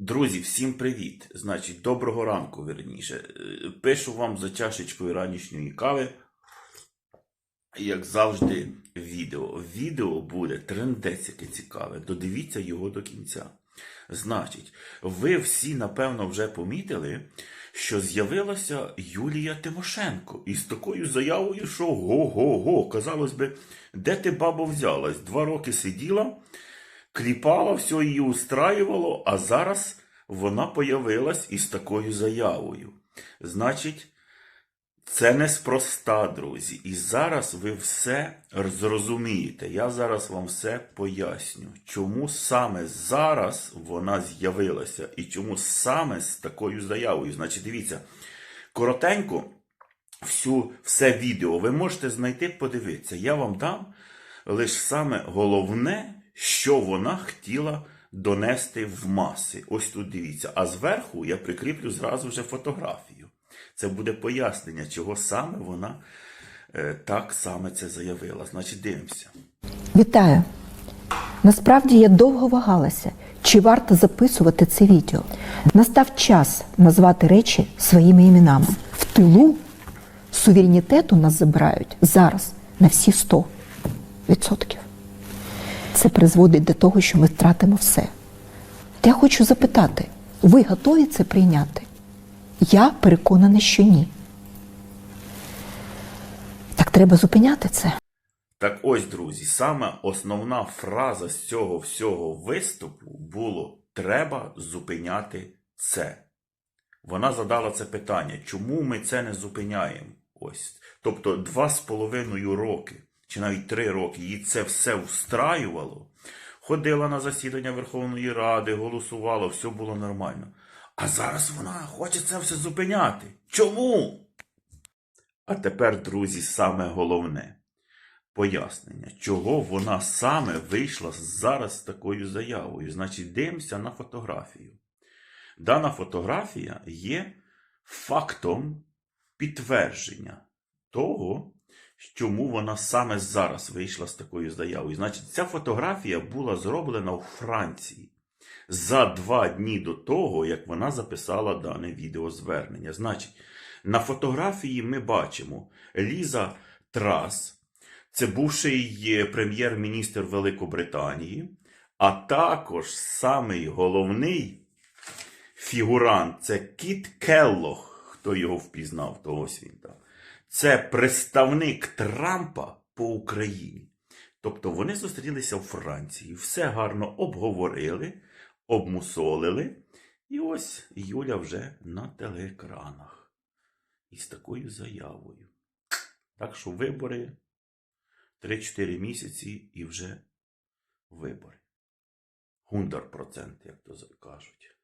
Друзі, всім привіт! Значить, доброго ранку, верніше. Е, Пишу вам за чашечкою ранішньої кави. Як завжди, відео. Відео буде трендець яке цікаве. Додивіться його до кінця. Значить, ви всі, напевно, вже помітили, що з'явилася Юлія Тимошенко із такою заявою, що го-го-го, казалось би, де ти бабо взялась? Два роки сиділа, кліпала, все її устраювало, а зараз вона появилась із такою заявою. Значить, це неспроста, друзі. І зараз ви все зрозумієте. Я зараз вам все поясню, чому саме зараз вона з'явилася і чому саме з такою заявою. Значить, дивіться, коротенько всю, все відео ви можете знайти, подивитися. Я вам дам лише саме головне, що вона хотіла донести в маси. Ось тут дивіться. А зверху я прикріплю зразу вже фотографію. Це буде пояснення, чого саме вона е, так саме це заявила. Значить, дивимося. Вітаю! Насправді я довго вагалася, чи варто записувати це відео. Настав час назвати речі своїми іменами. В тилу суверенітету нас забирають зараз на всі 100%. Це призводить до того, що ми втратимо все. Я хочу запитати, ви готові це прийняти? Я переконана, що ні. Так треба зупиняти це. Так ось, друзі, саме основна фраза з цього всього виступу було треба зупиняти це. Вона задала це питання, чому ми це не зупиняємо? Ось. Тобто два з половиною роки, чи навіть три роки, її це все встраювало, ходила на засідання Верховної Ради, голосувала, все було нормально. А зараз вона хоче це все зупиняти. Чому? А тепер, друзі, саме головне пояснення, чого вона саме вийшла зараз з такою заявою. Значить, дивимося на фотографію. Дана фотографія є фактом підтвердження того, чому вона саме зараз вийшла з такою заявою. Значить, ця фотографія була зроблена у Франції за два дні до того, як вона записала дане відеозвернення. Значить, на фотографії ми бачимо Ліза Трас, це бувший прем'єр-міністр Великобританії, а також самий головний фігурант це Кіт Келлох. Хто його впізнав, то ось він там. Це представник Трампа по Україні. Тобто вони зустрілися у Франції, все гарно обговорили, обмусолили. І ось Юля вже на телеекранах із такою заявою. Так що вибори 3-4 місяці і вже вибори. Гундар процент, як то кажуть.